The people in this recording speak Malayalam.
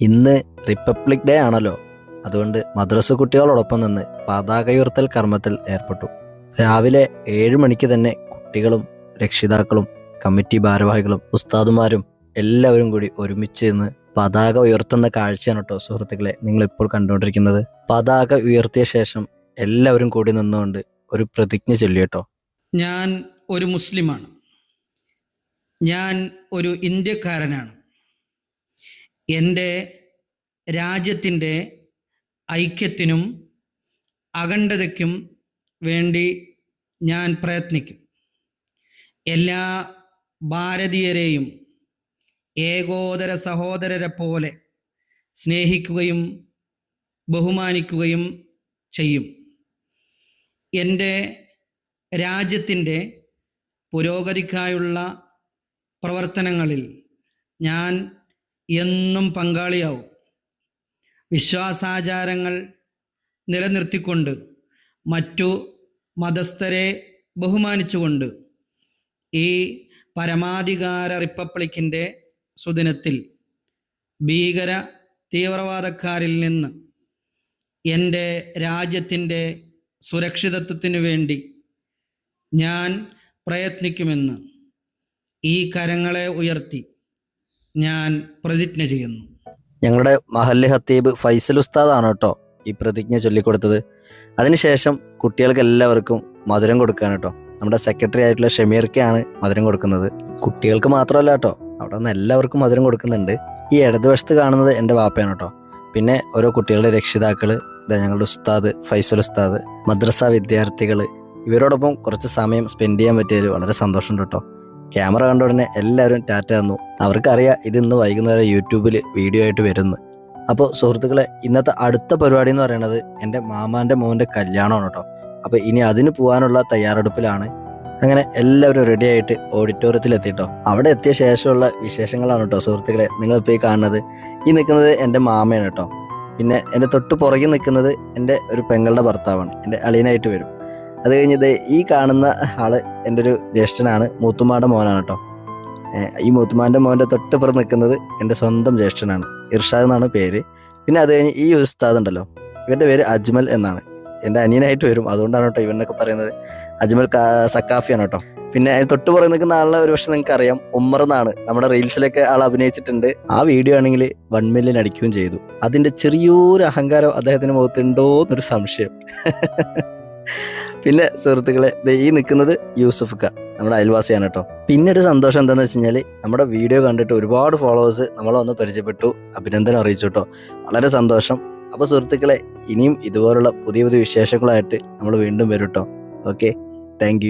ഇന്ന് റിപ്പബ്ലിക് ഡേ ആണല്ലോ. അതുകൊണ്ട് മദ്രസ കുട്ടികളോടൊപ്പം നിന്ന് പതാകയുയർത്തൽ കർമ്മത്തിൽ ഏർപ്പെട്ടു. രാവിലെ ഏഴ് മണിക്ക് തന്നെ കുട്ടികളും രക്ഷിതാക്കളും കമ്മിറ്റി ഭാരവാഹികളും ഉസ്താദുമാരും എല്ലാവരും കൂടി ഒരുമിച്ച് നിന്ന് പതാക ഉയർത്തുന്ന കാഴ്ചയാണ് കേട്ടോ സുഹൃത്തുക്കളെ നിങ്ങൾ ഇപ്പോൾ കണ്ടുകൊണ്ടിരിക്കുന്നത്. പതാക ഉയർത്തിയ ശേഷം എല്ലാവരും കൂടി നിന്നുകൊണ്ട് ഒരു പ്രതിജ്ഞ ചൊല്ലി കേട്ടോ ഞാൻ ഒരു മുസ്ലിമാണ്. ഞാൻ ഒരു ഇന്ത്യക്കാരനാണ്. എന്റെ രാജ്യത്തിന്റെ ഐക്യത്തിനും അഖണ്ഡതയ്ക്കും വേണ്ടി ഞാൻ പ്രയത്നിക്കും. എല്ലാ ഭാരതീയരെയും ഏകോദര സഹോദരരെ പോലെ സ്നേഹിക്കുകയും ബഹുമാനിക്കുകയും ചെയ്യും. എന്റെ രാജ്യത്തിന്റെ പുരോഗതിക്കായുള്ള പ്രവർത്തനങ്ങളിൽ ഞാൻ എന്നും പങ്കാളിയാവും. വിശ്വാസാചാരങ്ങൾ നിലനിർത്തിക്കൊണ്ട് മറ്റു മതസ്ഥരെ ബഹുമാനിച്ചുകൊണ്ട് ഈ പരമാധികാര റിപ്പബ്ലിക്കിന്റെ സുദിനത്തിൽ ഭീകര തീവ്രവാദക്കാരിൽ നിന്ന് എന്റെ രാജ്യത്തിന്റെ സുരക്ഷിതത്വത്തിനു വേണ്ടി ഞാൻ പ്രയത്നിക്കുമെന്ന് ഈ കരങ്ങളെ ഉയർത്തി ഞാൻ പ്രതിജ്ഞ ചെയ്യുന്നു. ഞങ്ങളുടെ മഹല്ല് ഹത്തീബ് ഫൈസൽ ഉസ്താദാണ് കേട്ടോ ഈ പ്രതിജ്ഞ ചൊല്ലിക്കൊടുത്തത്. അതിനുശേഷം കുട്ടികൾക്ക് എല്ലാവർക്കും മധുരം കൊടുക്കാൻ കേട്ടോ. നമ്മുടെ സെക്രട്ടറി ആയിട്ടുള്ള ഷമീർക്കാണ് മധുരം കൊടുക്കുന്നത്. കുട്ടികൾക്ക് മാത്രമല്ല കേട്ടോ അവിടെ നിന്ന് എല്ലാവർക്കും മധുരം കൊടുക്കുന്നുണ്ട്. ഈ ഇടതുവശത്ത് കാണുന്നത് എന്റെ വാപ്പയാണ് കേട്ടോ. പിന്നെ ഓരോ കുട്ടികളുടെ രക്ഷിതാക്കൾ ഞങ്ങളുടെ ഉസ്താദ് ഫൈസൽ ഉസ്താദ് മദ്രസ വിദ്യാർത്ഥികൾ ഇവരോടൊപ്പം കുറച്ച് സമയം സ്പെൻഡ് ചെയ്യാൻ പറ്റിയതിൽ വളരെ സന്തോഷമുണ്ട് കേട്ടോ. ക്യാമറ കണ്ട ഉടനെ എല്ലാവരും ടാറ്റ തന്നു. അവർക്കറിയാം ഇത് ഇന്ന് വൈകുന്നേരം യൂട്യൂബിൽ വീഡിയോ ആയിട്ട് വരുന്നു. അപ്പോൾ സുഹൃത്തുക്കളെ ഇന്നത്തെ അടുത്ത പരിപാടി എന്ന് പറയുന്നത് എന്റെ മാമാന്റെ മോന്റെ കല്യാണമാണ് കേട്ടോ. അപ്പോൾ ഇനി അതിന് പോകാനുള്ള തയ്യാറെടുപ്പിലാണ്. അങ്ങനെ എല്ലാവരും റെഡി ആയിട്ട് ഓഡിറ്റോറിയത്തിൽ എത്തിട്ടോ അവിടെ എത്തിയ ശേഷമുള്ള വിശേഷങ്ങളാണ് കേട്ടോ സുഹൃത്തുക്കളെ നിങ്ങളിപ്പോൾ ഈ കാണുന്നത്. ഈ നിൽക്കുന്നത് എന്റെ മാമയാണ് കേട്ടോ. പിന്നെ എന്റെ തൊട്ട് പുറകിൽ നിൽക്കുന്നത് എന്റെ ഒരു പെങ്ങളുടെ ഭർത്താവാണ്. എന്റെ അളിയനായിട്ട് വരും. അത് കഴിഞ്ഞത് ഈ കാണുന്ന ആൾ എന്റെ ഒരു ജ്യേഷ്ഠനാണ്. മൂത്തുമാടെ മോനാണ് കേട്ടോ ഈ മൂത്തുമാന്റെ മോന്റെ തൊട്ടിപ്പുറം നിൽക്കുന്നത് എന്റെ സ്വന്തം ജ്യേഷ്ഠനാണ്. ഇർഷാദ് എന്നാണ് പേര്. പിന്നെ അത് കഴിഞ്ഞ് ഈ ഉസ്താദ് ഉണ്ടല്ലോ. ഇവന്റെ പേര് അജ്മൽ എന്നാണ്. എന്റെ അനിയനായിട്ട് വരും. അതുകൊണ്ടാണ് കേട്ടോ ഇവനൊക്കെ പറയുന്നത്. അജ്മൽ സക്കാഫിയാണ് കേട്ടോ പിന്നെ തൊട്ട് പുറകെ നിൽക്കുന്ന ആളെ ഒരു പക്ഷെ നിങ്ങൾക്ക് അറിയാം ഉമ്മർ എന്നാണ്. നമ്മുടെ റീൽസിലൊക്കെ ആൾ അഭിനയിച്ചിട്ടുണ്ട്. ആ വീഡിയോ ആണെങ്കിൽ വൺ മില്യൺ അടിക്കുകയും ചെയ്തു. അതിന്റെ ചെറിയൊരു അഹങ്കാരം അദ്ദേഹത്തിന്റെ മുഖത്തുണ്ടോ എന്നൊരു സംശയം. പിന്നെ സുഹൃത്തുക്കളെ ഈ നിൽക്കുന്നത് യൂസുഫ് ക നമ്മുടെ അയൽവാസിയാണ് കേട്ടോ. പിന്നെ ഒരു സന്തോഷം എന്താണെന്ന് വെച്ച് കഴിഞ്ഞാൽ നമ്മുടെ വീഡിയോ കണ്ടിട്ട് ഒരുപാട് ഫോളോവേഴ്സ് നമ്മളെ ഒന്ന് പരിചയപ്പെട്ടു അഭിനന്ദനം അറിയിച്ചു കേട്ടോ. വളരെ സന്തോഷം. അപ്പോൾ സുഹൃത്തുക്കളെ ഇനിയും ഇതുപോലുള്ള പുതിയ പുതിയ വിശേഷങ്ങളായിട്ട് നമ്മൾ വീണ്ടും വരും കേട്ടോ. Okay thank